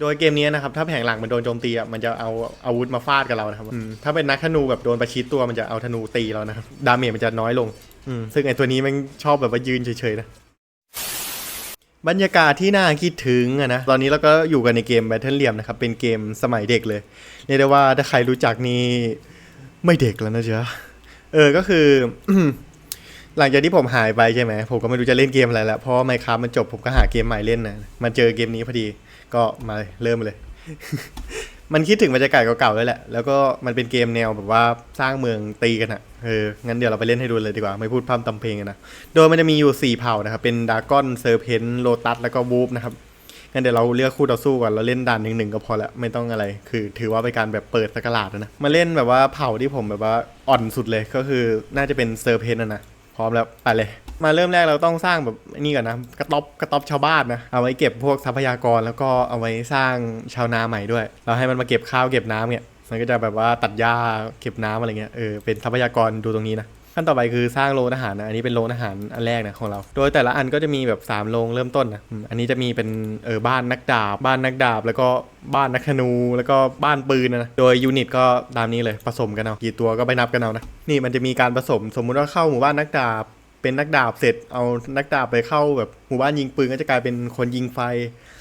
โดยเกมนี้นะครับ ถ้าแผงหลังมันโดนโจมตีอะมันจะเอาอาวุธมาฟาดกับเรานะครับถ้าเป็นนักธนูแบบโดนประชิดตัวมันจะเอาธนูตีเรานะครับดาเมจมันจะน้อยลงอืซึ่งไอตัวนี้มันชอบแบบว่ายืนเฉยๆนะบรรยากาศที่น่าคิดถึงอะนะ ตอนนี้เราก็อยู่กันในเกม Battle เ e ียมนะครับ เป็นเกมสมัยเด็กเลย เรียกได้ว่าถ้าใครรู้จักนี่ไม่เด็กแล้วนะจ๊ะเออ ก็คือ หลังจากที่ผมหายไปใช่ไหม ผมก็ไม่รู้จะเล่นเกมอะไรแล้ว เพราะไมครับมันจบผมก็หาเกมใหม่เล่นนะ มาเจอเกมนี้พอดี ก็มาเริ่มเลย มันคิดถึงบรรยากาศเก่าๆเลยแหละ แล้วก็มันเป็นเกมแนวแบบว่าสร้างเมืองตีกันอะเออ งั้นเดี๋ยวเราไปเล่นให้ดูเลยดีกว่า ไม่พูดพร่ำทำเพลงกันนะ โดยมันจะมีอยู่ 4 เผ่านะครับ เป็นดากอนเซอร์เพนโลตัส แล้วก็วูฟนะครับ งั้นเดี๋ยวเราเลือกคู่ต่อสู้ก่อน เราเล่นด่านหนึ่งหนึ่งก็พอละ ไม่ต้องอะไร คือถือว่าเป็นการแบบเปิดสกราดนะ มาเล่นแบบว่าเผ่าที่ผมแบบว่าอ่อนสุดเลย ก็คือน่าจะเป็นเซอร์เพนนะนะ พร้อมแล้ว ไปเลย มาเริ่มแรกเราต้องสร้างแบบนี่ก่อนนะกระต๊อบกระต๊อบชาวบ้านนะเอาไว้เก็บพวกทรัพยากรแล้วก็เอาไว้สร้างชาวนาใหม่ด้วย เราให้มันมาเก็บข้าวเก็บน้ำเนี่ยมันก็จะแบบว่าตัดหญ้าเก็บน้ำอะไรเงี้ยเออเป็นทรัพยากรดูตรงนี้นะขั้นต่อไปคือสร้างโรงอาหารนะอันนี้เป็นโรงอาหารอันแรกนะของเรา โดยแต่ละอันก็จะมีแบบ3โรงเริ่มต้นนะอืมอันนี้จะมีเป็นเออบ้านนักดาบ บ้านนักดาบ แล้วก็บ้านนักธนูแล้วก็บ้านปืนนะโดยยูนิตก็ตามนี้เลยผสมกันเอากี่ตัวก็ไปนับกันเอานะนี่มันจะมีการผสมสมมุติว่าเข้าหมู่บ้านนักดาบ เป็นนักดาบเสร็จเอานักดาบไปเข้าแบบหมู่บ้านยิงปืนก็จะกลายเป็นคนยิงไฟ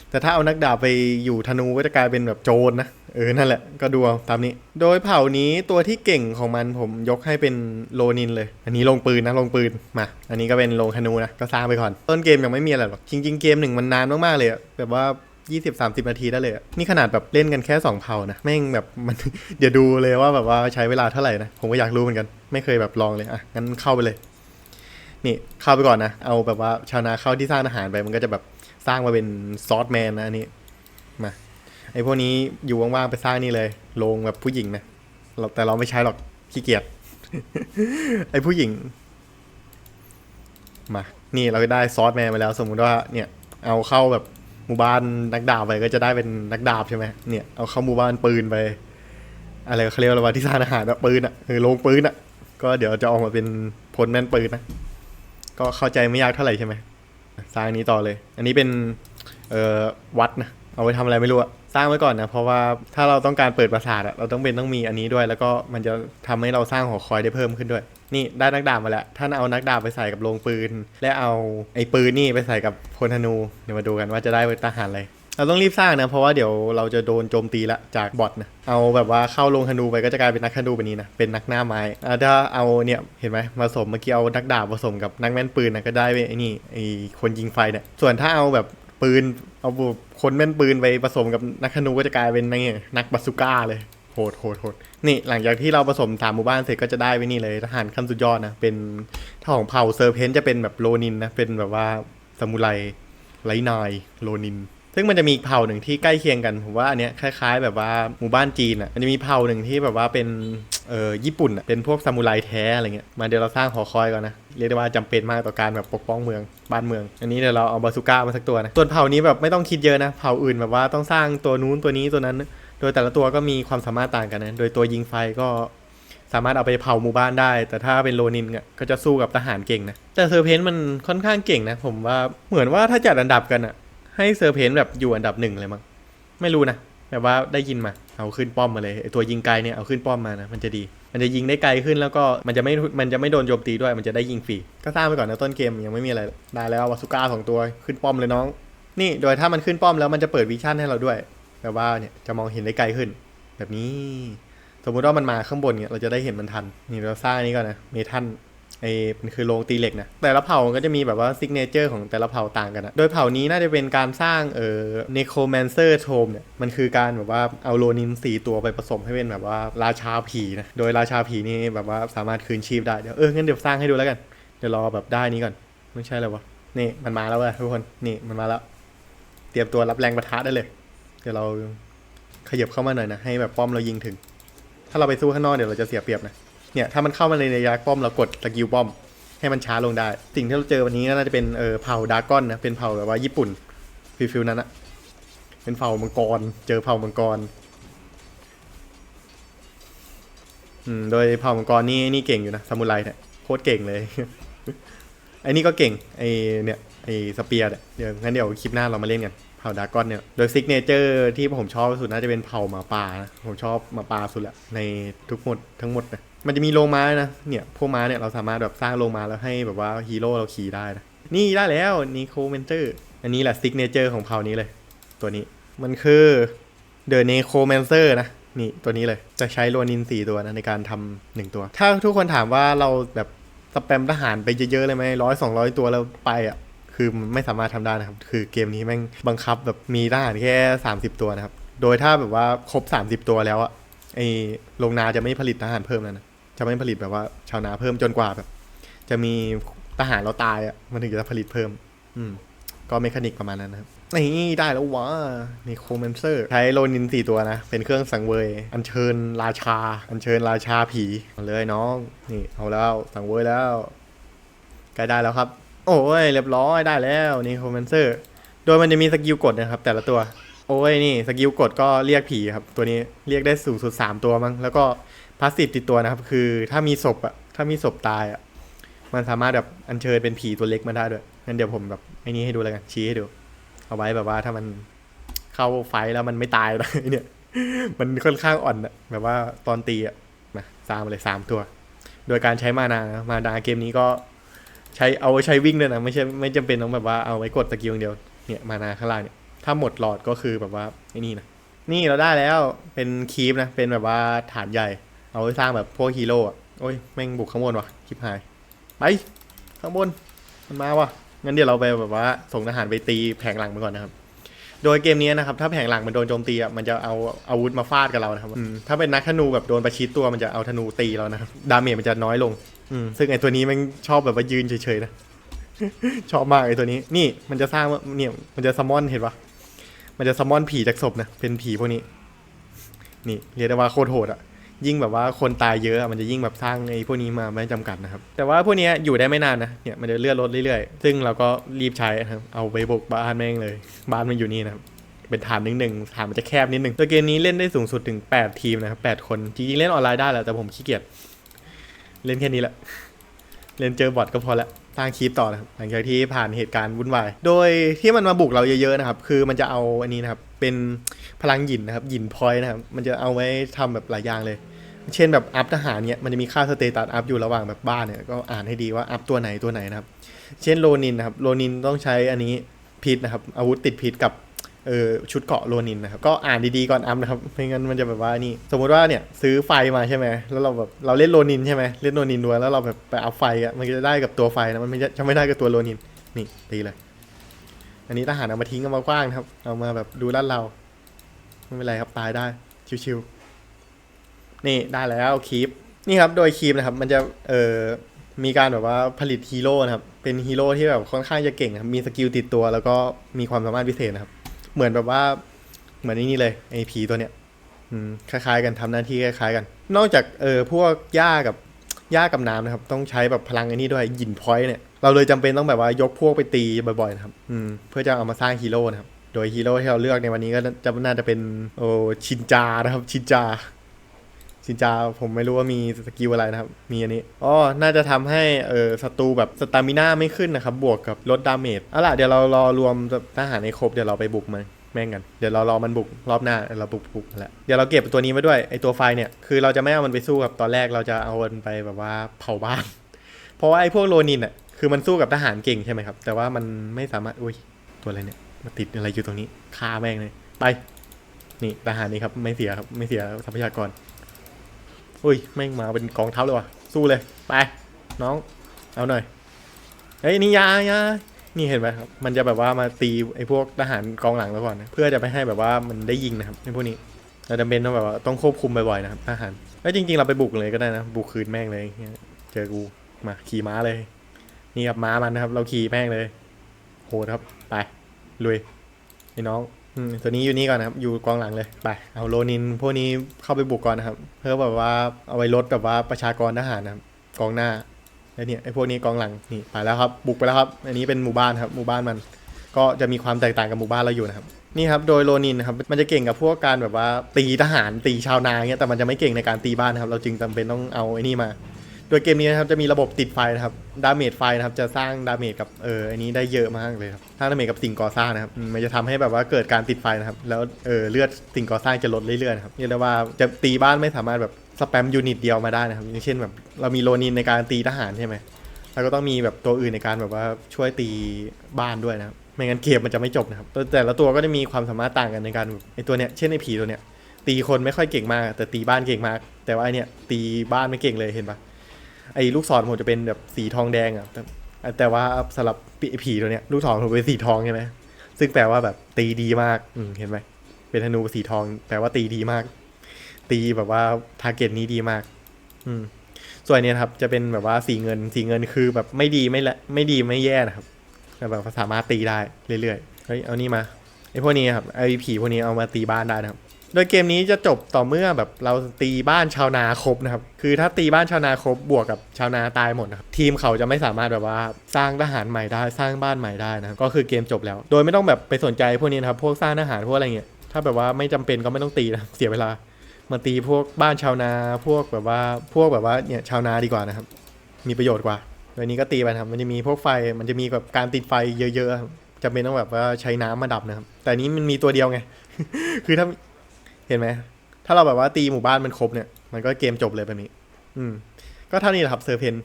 แต่ถ้าเอานักดาบไปอยู่ธนูก็จะกลายเป็นแบบโจรนะเออนั่นแหละก็ดูเอาตามนี้ โดยเผ่านี้ตัวที่เก่งของมันผมยกให้เป็นโลนินเลย อันนี้ลงปืนนะลงปืนมาอันนี้ก็เป็นลงธนูนะก็สร้างไปก่อน ต้นเกมยังไม่มีอะไรหรอกจริง ๆ เกมหนึ่งมันนานมากๆเลยอะแบบว่า20-30 นาทีได้เลยนี่ขนาดแบบเล่นกันแค่ 2 เผ่านะแม่งแบบมันเดี๋ยวดูเลยว่าแบบว่าใช้เวลาเท่าไหร่นะ ผมก็อยากรู้เหมือนกัน ไม่เคยแบบลองเลยอะงั้นเข้าไปเลย นี่เข้าไปก่อนนะ เอาแบบว่าชาวนาเข้าที่สร้างอาหารไป มันก็จะแบบสร้างมาเป็นซอสแมนนะอันนี้ มา ไอพวกนี้อยู่ว่างๆไปสร้างนี่เลยโรงแบบผู้หญิงนะเราแต่เราไม่ใช้หรอกขี้เกียจ ไอผู้หญิง มา นี่เราก็ได้ซอสแมนมาแล้ว สมมุติว่าเนี่ย เอาเข้าแบบหมู่บ้านนักดาบไปก็จะได้เป็นนักดาบใช่ไหมเนี่ย เอาเข้าหมู่บ้านปืนไป อะไรเขาเรียกว่าที่สร้างอาหารอะปืนอะเออโรงปืนอะก็เดี๋ยวจะออกมาเป็นพลแม่นปืนนะ ก็เข้าใจไม่ยากเท่าไหร่ใช่ไหมสร้างนี้ต่อเลย อันนี้เป็นเอ่อวัดนะเอาไว้ทำอะไรไม่รู้อะสร้างไว้ก่อนนะเพราะว่าถ้าเราต้องการเปิดปราสาทอะเราต้องเป็นต้องมีอันนี้ด้วย แล้วก็มันจะทำให้เราสร้างหอคอยได้เพิ่มขึ้นด้วย นี่ได้นักดาบมาแล้วท่านเอานักดาบไปใส่กับโรงปืน และเอาไอ้ปืนนี่ไปใส่กับพลธนูเดี๋ยวมาดูกันว่าจะได้ทหารอะไร เราต้องรีบสร้างนะ เพราะว่าเดี๋ยวเราจะโดนโจมตีละจากบอทนะ เอาแบบว่าเข้าลงธนูไปก็จะกลายเป็นนักธนูแบบนี้นะ เป็นนักหน้าไม้ถ้าเอาเนี่ยเห็นไหมผสมเมื่อกี้เอานักดาบผสมกับนักแม่นปืนนะก็ได้ไอ้นี่ไอ้คนยิงไฟเนี่ย ส่วนถ้าเอาแบบปืนเอาคนแม่นปืนไปผสมกับนักธนูก็จะกลายเป็นนี่นักบาสุก้าเลยโหดโหดโหดนี่หลังจากที่เราผสมสามหมู่บ้านเสร็จก็จะได้ไว้นี่เลยทหารขั้นสุดยอดนะ เป็นถ้าของเผ่าเซอร์เพนจะเป็นแบบโลนินนะ เป็นแบบว่าซามูไรไลนายโลนิน ซึ่งมันจะมีเผ่าหนึ่งที่ใกล้เคียงกันผมว่าอันเนี้ยคล้าย ๆ แบบว่าหมู่บ้านจีนอะมันจะมีเผ่าหนึ่งที่แบบว่าเป็นเอ่อญี่ปุ่นอะเป็นพวกซามูไรแท้อะไรเงี้ยมาเดี๋ยวเราสร้างหอคอยก่อนนะเรียกได้ว่าจำเป็นมากต่อการแบบปกป้องเมืองบ้านเมือง อันนี้เดี๋ยวเราเอาบาซูก้ามาสักตัวนะส่วนเผ่านี้แบบไม่ต้องคิดเยอะนะเผ่าอื่นแบบว่าต้องสร้างตัวนู้นตัวนี้ตัวนั้น โดยแต่ละตัวก็มีความสามารถต่างกันนะโดยตัวยิงไฟก็สามารถเอาไปเผาหมู่บ้านได้ แต่ถ้าเป็นโลนินเนี่ยก็จะสู้กับทหารเก่งนะแต่เซอร์เพนต์มันค่อนข้างเก่งนะผมว่าเหมือนว่าถ้าจัดอันดับกันอะ ให้เซอร์เพนแบบอยู่อันดับหนึ่งเลยมั้งไม่รู้นะแบบว่าได้ยินมา เอาขึ้นป้อมมาเลยตัวยิงไกลเนี่ยเอาขึ้นป้อมมานะมันจะดี มันจะยิงได้ไกลขึ้นแล้วก็มันจะไม่มันจะไม่โดนโจมตีด้วยมันจะได้ยิงฟรีก็สร้างไปก่อนนะต้นเกมยังไม่มีอะไรได้แล้ววาสุก้าสองตัวขึ้นป้อมเลยน้อง นี่โดยถ้ามันขึ้นป้อมแล้วมันจะเปิดวิชั่นให้เราด้วยแบบว่าเนี่ยจะมองเห็นได้ไกลขึ้น แบบนี้ สมมุติว่ามันมาข้างบนเนี่ยเราจะได้เห็นมันทันนี่เราสร้างอันนี้ก่อนนะเมทัน ไอ้มันคือโรงตีเหล็กนะแต่ละเผ่าก็จะมีแบบว่าซิกเนเจอร์ของแต่ละเผ่าต่างกันนะโดยเผ่านี้น่าจะเป็นการสร้างเอ่อเนโครแมนเซอร์โทมเนี่ยมันคือการแบบว่าเอาโลนินสี่ตัวไปผสมให้เป็นแบบว่าราชาผีนะโดยราชาผีนี่แบบว่าสามารถคืนชีพได้เดี๋ยวเอองั้นเดี๋ยวสร้างให้ดูแล้วกันเดี๋ยวรอแบบได้นี้ก่อนไม่ใช่เลยวะนี่มันมาแล้วเว้ยทุกคนนี่มันมาแล้ว เตรียมตัวรับแรงประทะได้เลย เดี๋ยวเราขยับเข้ามาหน่อยนะให้แบบป้อมเรายิงถึง ถ้าเราไปสู้ข้างนอกเดี๋ยวเราจะเสียเปรียบนะ เนี่ยถ้ามันเข้ามาในระยะป้อมเรากดสกิลป้อมให้มันช้าลงได้ สิ่งที่เราเจอวันนี้น่าจะเป็นเออเผ่าดาร์กอนนะเป็นเผ่าแบบว่าญี่ปุ่นฟิลฟิลนั้นอะเป็นเผ่ามังกร เจอเผ่ามังกรอืมโดยเผ่ามังกรนี่นี่เก่งอยู่นะซามูไรเนี่ยโคตรเก่งเลยไอ้นี่ก็เก่งไอ้เนี่ยไอ้สเปียร์เนี่ยเดี๋ยวงั้นเดี๋ยวคลิปหน้าเรามาเล่นกันเผ่าดากอนเนี่ยโดยซิกเนเจอร์ที่ผมชอบสุดน่าจะเป็นเผ่าหมาป่านะผมชอบหมาป่าสุดแหละในทุกหมดทั้งหมดนะ มันจะมีโรงม้านะ เนี่ยพวกม้าเนี่ยเราสามารถแบบสร้างโรงม้าแล้วให้แบบว่าฮีโร่เราขี่ได้นะ นี่ได้แล้วนีโคเมนเจอร์อันนี้แหละซิกเนเจอร์ของเผ่านี้เลย ตัวนี้มันคือเดอะเนโคแมนเซอร์นะนี่ตัวนี้เลยจะใช้โลนินสี่ตัวนะในการทำหนึ่งตัว ถ้าทุกคนถามว่าเราแบบสแปมทหารไปเยอะๆเลยไหมร้อยสองร้อยตัวแล้วไปอะคือไม่สามารถทำได้นะครับ คือเกมนี้แม่งบังคับแบบมีทหารแค่ 30 ตัวนะครับ โดยถ้าแบบว่าครบ 30 ตัวแล้วอะไอ้โรงนาจะไม่ผลิตทหารเพิ่มแล้วนะ จะไม่ผลิตแบบว่า ชาวนาเพิ่มจนกว่าแบบ จะมีทหารเราตายอะมันถึงจะผลิตเพิ่ม อืม ก็เมคานิกประมาณนั้นนะครับนี่ได้แล้ววะนี่โคเมนเซอร์ใช้โลนินสี่ตัวนะ เป็นเครื่องสังเวย อัญเชิญราชา อัญเชิญราชาผีมาเลยน้อง นี่ เอาแล้วสังเวยแล้วใกล้ได้แล้วครับ โอ้ยเรียบร้อยได้แล้วนี่โคเมนเซอร์ โดยมันจะมีสกิลกดนะครับ แต่ละตัว โอ้ยนี่สกิลกดก็เรียกผีครับ ตัวนี้เรียกได้สูงสุด3ตัวมั้งแล้วก็ พาสซีฟติดตัวนะครับ คือถ้ามีศพอะถ้ามีศพตายอะมันสามารถแบบอัญเชิญเป็นผีตัวเล็กมาได้ด้วยงั้นเดี๋ยวผมแบบไอ้นี้ให้ดูแล้วกันชี้ให้ดู เอาไว้แบบว่าถ้ามันเข้าไฟแล้วมันไม่ตายนะเนี่ย มันค่อนข้างอ่อนอะแบบว่าตอนตีอะมาสามเลยสามตัว โดยการใช้มานานะมานาเกมนี้ก็ใช้เอาไว้ใช้วิ่งด้วยนะไม่ใช่ไม่จำเป็นต้องแบบว่าเอาไว้กดสกิลอย่างเดียวเนี่ยมานาข้างล่างเนี่ยถ้าหมดหลอดก็คือแบบว่าไอ้นี่นะนี่เราได้แล้วเป็นคีปนะเป็นแบบว่าฐานใหญ่ เอาไว้สร้างแบบพวกฮีโร่อะโอ้ยแม่งบุกข้างบนว่ะคลิปหาย ไปข้างบนมันมาว่ะงั้นเดี๋ยวเราไปแบบว่าส่งทหารไปตีแผงหลังไปก่อนนะครับ โดยเกมนี้นะครับ ถ้าแผงหลังมันโดนโจมตีอะมันจะเอาอาวุธมาฟาดกับเรานะครับอืมถ้าเป็นนักธนูแบบโดนประชิดตัวมันจะเอาธนูตีเรานะครับดาเมจมันจะน้อยลงอืมซึ่งไอตัวนี้มันชอบแบบว่ายืนเฉยๆนะชอบมากไอตัวนี้ นี่มันจะสร้างว่าเนี่ยมันจะซัมมอนเห็นปะมันจะซัมมอนผีจากศพนะเป็นผีพวกนี้ นี่เรียกได้ว่าโคตรโหดอะ ยิ่งแบบว่าคนตายเยอะมันจะยิ่งแบบสร้างไอ้พวกนี้มาไม่จำกัดนะครับ แต่ว่าพวกนี้อยู่ได้ไม่นานนะเนี่ยมันจะเลื่อนลดเรื่อยๆ ซึ่งเราก็รีบใช้นะครับเอาไปบุกบ้านแม่งเลย บ้านมันอยู่นี่นะครับเป็นฐานหนึ่งหนึ่งฐานมันจะแคบนิดหนึ่งตัวเกมนี้เล่นได้สูงสุดถึง 8 ทีมนะครับ8คนจริงๆเล่นออนไลน์ได้แหละแต่ผมขี้เกียจเล่นแค่นี้แหละเล่นเจอบอทก็พอละสร้างคลิปต่อนะครับหลังจากที่ผ่านเหตุการณ์วุ่นวาย โดยที่มันมาบุกเราเยอะๆนะครับ คือมันจะเอาอันนี้นะครับ เป็นพลังหยินนะครับ หยินพอยนะครับ มันจะเอาไว้ทำแบบหลายอย่างเลย เช่นแบบอัพทหารเนี่ยมันจะมีค่าสเตตัสอัพอยู่ระหว่างแบบบ้านเนี่ยก็อ่านให้ดีว่าอัพตัวไหนตัวไหนนะครับ เช่นโลนินนะครับโลนินต้องใช้อันนี้พิษนะครับ อาวุธติดพิษกับเออชุดเกราะโลนินนะครับก็อ่านดีๆก่อนอัพนะครับไม่งั้นมันจะแบบว่านี่สมมติว่าเนี่ยซื้อไฟมาใช่ไหมแล้วเราแบบเราเล่นโลนินใช่ไหมเล่นโลนินด้วยแล้วเราแบบไปอัพไฟอะมันก็จะได้กับตัวไฟนะมันไม่จะจะไม่ได้กับตัวโลนินนี่ตีเลย อันนี้ทหารเอามาทิ้งเอามากว้างนะครับ เอามาแบบดูลาดเราไม่เป็นไรครับตายได้ชิวๆ นี่ได้แล้วคีปนี่ครับโดยคีปนะครับ มันจะเอ่อมีการแบบว่าผลิตฮีโร่นะครับ เป็นฮีโร่ที่แบบค่อนข้างจะเก่งครับ มีสกิลติดตัวแล้วก็มีความสามารถพิเศษนะครับ เหมือนแบบว่าเหมือนนี่เลยไอ้ผีตัวเนี้ยคล้ายๆ กันทำหน้าที่คล้ายๆ กัน นอกจากเออพวกหญ้ากับหญ้ากับน้ำนะครับ ต้องใช้แบบพลังไอ้นี่ด้วยหยินพอยต์เนี่ยเราเลยจำเป็นต้องแบบว่ายกพวกไปตีบ่อยๆนะครับอืมเพื่อจะเอามาสร้างฮีโร่นะครับ โดยฮีโร่ที่เราเลือกในวันนี้ก็จะน่าจะเป็นโอชินจานะครับชินจา ชินจาผมไม่รู้ว่ามีสกิลอะไรนะครับ มีอันนี้อ๋อน่าจะทำให้เออศัตรูแบบสตามิน่าไม่ขึ้นนะครับ บวกกับลดดาเมจเอาล่ะเดี๋ยวเรารอรวมทหารในครบเดี๋ยวเราไปบุกมันแม่งกัน เดี๋ยวเรารอมันบุกรอบหน้าเดี๋ยวเราบุกบุกแหละเดี๋ยวเราเก็บตัวนี้มาด้วยไอตัวไฟเนี่ยคือเราจะไม่เอามันไปสู้กับตอนแรกเราจะเอามันไปแบบว่าเผาบ้าน เพราะว่าไอพวกโลนินอะคือมันสู้กับทหารเก่งใช่ไหมครับ แต่ว่ามันไม่สามารถอุ้ยตัวอะไรเนี่ยมาติดอะไรอยู่ตรงนี้ฆ่าแม่งเลยไปนี่ทหารนี่ครับไม่เสียครับไม่เสียทรัพยากร อุ้ยแม่งมาเป็นกองทัพเลยว่ะสู้เลยไปน้องเอาหน่อยเฮ้ยนี่ยายานี่เห็นไหมครับมันจะแบบว่ามาตีไอ้พวกทหารกองหลังแล้วก่อนนะเพื่อจะไปให้แบบว่ามันได้ยิงนะครับไอ้พวกนี้เราจำเป็นต้องแบบว่าต้องควบคุมบ่อยๆนะครับทหารเฮ้ยจริงๆเราไปบุกเลยก็ได้นะบุกคืนแม่งเลยเหี้ยเจอกูมาขี่ม้าเลย นี่ครับม้ามันนะครับ เราขี่แม่งเลย โหดครับไปลุยไอ้น้อง อืมตัวนี้อยู่นี่ก่อนนะครับ อยู่กองหลังเลยไปเอาโลนินพวกนี้เข้าไปบุกก่อนนะครับ เพื่อแบบว่าเอาไว้ลดแบบว่าประชากรทหารนะครับกองหน้าแล้วเนี่ยไอ้พวกนี้กองหลังนี่ไปแล้วครับ บุกไปแล้วครับ อันนี้เป็นหมู่บ้านครับหมู่บ้านมัน ก็จะมีความแตกต่างกับหมู่บ้านเราอยู่นะครับนี่ครับโดยโลนินนะครับมันจะเก่งกับพวกการแบบว่าตีทหารตีชาวนาเงี้ยแต่มันจะไม่เก่งในการตีบ้านครับ เราจึงจำเป็นต้องเอาไอ้นี่มา ดยเกมนี้นะครับจะมีระบบติดไฟนะครับดาเมจไฟนะครับจะสร้างดาเมจกับเอออันนี้ได้เยอะมากเลยครับสร้างดาเมจกับสิ่งก่อสร้างนะครับมันจะทำให้แบบว่าเกิดการติดไฟนะครับแล้วเออเลือดสิ่งก่อสร้างจะลดเรื่อยๆครับเรียกได้ว่าจะตีบ้านไม่สามารถแบบสแปมยูนิตเดียวมาได้นะครับอย่างเช่นแบบเรามีโลนินในการตีทหารใช่ไหมแล้วก็ต้องมีแบบตัวอื่นในการแบบว่าช่วยตีบ้านด้วยนะครับไม่งั้นเกมมันจะไม่จบนะครับตัวแต่ละตัวก็จะมีความสามารถต่างกันในการไอตัวเนี้ยเช่นไอผีตัวเนี้ยตีคนไม่ค่อยเก่งมาก แต่ตีบ้านเก่งมาก แต่ว่าไอเนี่ยตีบ้านไม่เก่งเลยเห็นปะ ไอ้ลูกศรผมจะเป็นแบบสีทองแดงอะแต่แต่ว่าสำหรับผีตัวเนี้ยลูกศรผมเป็นสีทองใช่ไหมซึ่งแปลว่าแบบตีดีมากอืเห็นไหมเป็นธนูสีทอง แปลว่าตีดีมาก ตีแบบว่าทาร์เก็ตนี้ดีมาก อืมส่วนเนี้ยครับ จะเป็นแบบว่าสีเงินสีเงินคือแบบไม่ดีไม่ละไม่ดีไม่แย่นะครับแต่แบบสามารถตีได้เรื่อยๆเฮ้ยเอานี่มาไอ้พวกนี้ครับไอ้ผีพวกนี้เอามาตีบ้านได้นะครับ โดยเกมนี้จะจบต่อเมื่อแบบเราตีบ้านชาวนาครบนะครับ คือถ้าตีบ้านชาวนาครบบวกกับชาวนาตายหมดนะครับทีมเขาจะไม่สามารถแบบว่าสร้างทหารใหม่ได้สร้างบ้านใหม่ได้นะก็คือเกมจบแล้ว โดยไม่ต้องแบบไปสนใจพวกนี้นะครับพวกสร้างทหารพวกอะไรเงี้ยถ้าแบบว่าไม่จำเป็นก็ไม่ต้องตีนะเสียเวลามาตีพวกบ้านชาวนาพวกแบบว่าพวกแบบว่าเนี่ยชาวนาดีกว่านะครับ มีประโยชน์กว่าโดยนี้ก็ตีไปครับมันจะมีพวกไฟมันจะมีแบบการติดไฟเยอะๆจำเป็นต้องแบบว่าใช้น้ำมาดับนะครับ แต่นี้มันมีตัวเดียวไง คือถ้า เห็นไหม ถ้าเราแบบว่าตีหมู่บ้านมันครบเนี่ย มันก็เกมจบเลยแบบนี้ อืม ก็เท่านี้แหละครับเซอร์เพน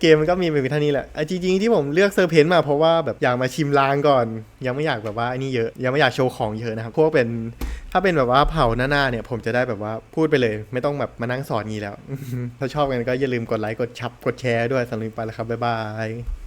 เกมมันก็มีเป็นเท่านี้แหละไอ้จริงๆที่ผมเลือกเซอร์เพนมาเพราะว่าแบบอยากมาชิมลางก่อน ยังไม่อยากแบบว่าไอ้นี่เยอะ ยังไม่อยากโชว์ของเยอะนะครับ พวกเป็นถ้าเป็นแบบว่าเผาหน้าๆเนี่ย ผมจะได้แบบว่าพูดไปเลย ไม่ต้องแบบมานั่งสอนงี้แล้ว ถ้าชอบกันก็อย่าลืมกดไลค์กดชับกดแชร์ด้วยสำหรับไปแล้วครับบ๊ายบาย